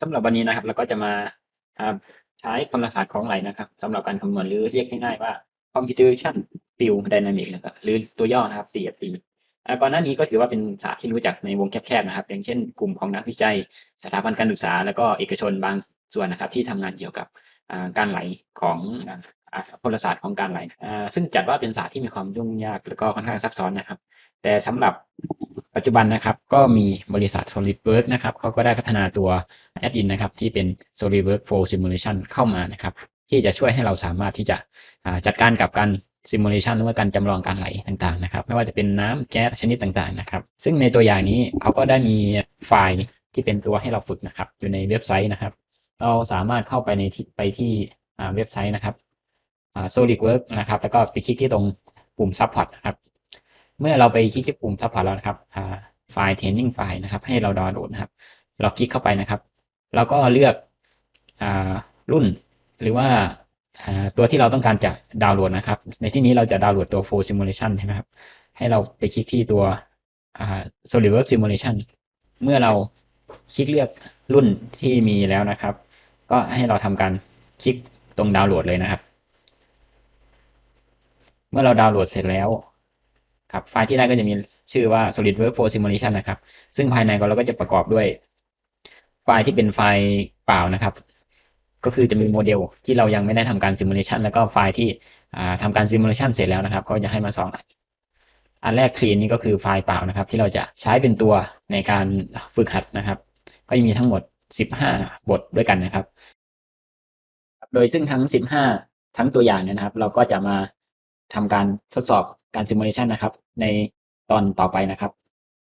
สำหรับวันนี้นะครับ เราก็จะมาใช้พลศาสตร์ของไหลนะครับสำหรับการคำนวณหรือเรียกง่ายๆว่า computation field dynamic นะครับหรือตัวย่อนะครับ CFD อ่าก่อนหน้านี้ก็ถือว่าเป็นศาสตร์ที่รู้จักในวงแคบๆนะครับ อย่างเช่นกลุ่มของนักวิจัย สถาบันการศึกษา แล้วก็เอกชนบางส่วนนะครับ ที่ทำงานเกี่ยวกับการไหลของพลศาสตร์ของการไหลซึ่งจัดว่าเป็นศาสตร์ที่มีความยุ่งยาก แล้วก็ค่อนข้างซับซ้อนนะครับ แต่สำหรับ ปัจจุบันนะครับก็มีบริษัท SolidWorks นะครับเขาก็ได้พัฒนาตัว Add-in นะครับที่เป็น SolidWorks Flow Simulation เข้ามานะครับที่จะช่วยให้เราสามารถที่จะจัดการกับการ simulation หรือว่าการจำลองการไหลต่างๆนะครับไม่ว่าจะเป็นน้ำแก๊สชนิดต่างๆนะครับซึ่งในตัวอย่างนี้เขาก็ได้มีไฟล์ที่เป็นตัวให้เราฝึกนะครับอยู่ในเว็บไซต์นะครับ เราสามารถเข้าไปในที่ไปที่เว็บไซต์นะครับ SolidWorks นะครับแล้วก็ไปคลิกที่ตรงปุ่ม Support นะครับ เมื่อเราไปคลิกที่ปุ่ม Support แล้วนะครับไฟล์ training ไฟล์นะครับ ให้เราดาวน์โหลดนะครับ เราคลิกเข้าไปนะครับเราก็เลือกอรุ่นหรือว่าตัวที่เราต้องการจะดาวน์โหลดนะครับ ในที่นี้เราจะดาวน์โหลดตัว full simulation ใช่ไหมครับ ให้เราไปคลิกที่ตัว SolidWorks simulation เมื่อเราคลิกเลือกรุ่นที่มีแล้วนะครับ ก็ให้เราทำการคลิกตรงดาวน์โหลดเลยนะครับ เมื่อเราดาวน์โหลดเสร็จแล้ว ครับไฟล์ที่ได้ก็จะมีชื่อว่า SolidWorks Flow Simulation นะครับ ซึ่งภายในก็เราก็จะประกอบด้วยไฟล์ที่เป็นไฟล์เปล่านะครับ ก็คือจะมีโมเดลที่เรายังไม่ได้ทำการ simulation แล้วก็ไฟล์ที่อ่าทำการ simulation เสร็จแล้วนะครับ ก็จะให้มาสองอันอันแรก clean นี่ก็คือไฟล์เปล่านะครับ ที่เราจะใช้เป็นตัวในการฝึกหัดนะครับ ก็จะมีทั้งหมด 15 บทด้วยกันนะครับ โดยซึ่งทั้ง 15 ทั้งตัวอย่างเนี่ยนะครับ เราก็จะมา ทำการทดสอบการ simulation นะครับ ในตอนต่อไปนะครับ